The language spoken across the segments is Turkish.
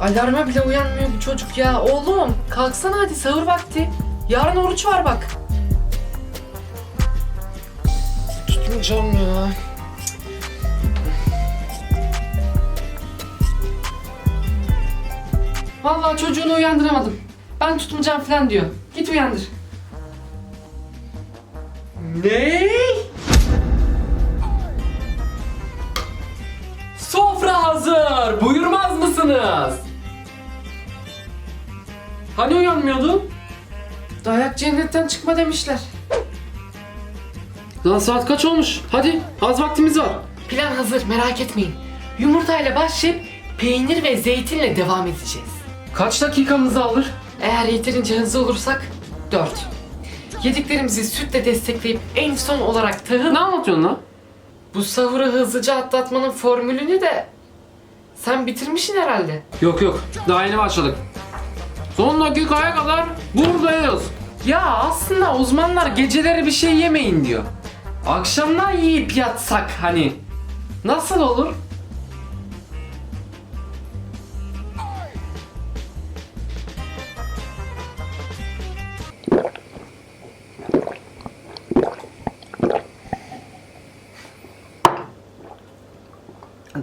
Alarma bile uyanmıyor bu çocuk ya. Oğlum kalksana hadi sahur vakti. Yarın oruç var bak. Tutmayacağım ya. Vallahi çocuğunu uyandıramadım. Ben tutmayacağım falan diyor. Git uyandır. Ne? Mısınız? Hani uyanmıyordun? Dayak cennetten çıkma demişler. Lan saat kaç olmuş? Hadi az vaktimiz var. Plan hazır merak etmeyin. Yumurtayla başlayıp peynir ve zeytinle devam edeceğiz. Kaç dakikamızı alır? Eğer yeterince hızlı olursak 4. Yediklerimizi sütle destekleyip en son olarak tahıl... Ne anlatıyorsun lan? Bu sahuru hızlıca atlatmanın formülünü de sen bitirmişsin herhalde. Yok yok daha yeni başladık. Son dakikaya kadar buradayız. Ya aslında uzmanlar geceleri bir şey yemeyin diyor. Akşamdan yiyip yatsak hani. Nasıl olur?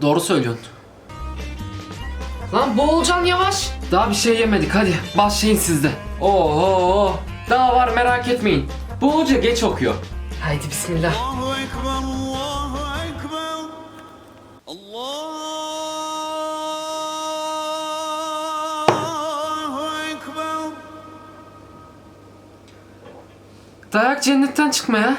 Doğru söylüyorsun. Lan boğulacaksın yavaş. Daha bir şey yemedik hadi başlayın sizde. Oho daha var merak etmeyin. Bu hoca geç okuyor. Haydi bismillah. Dayak cennetten çıkma ya.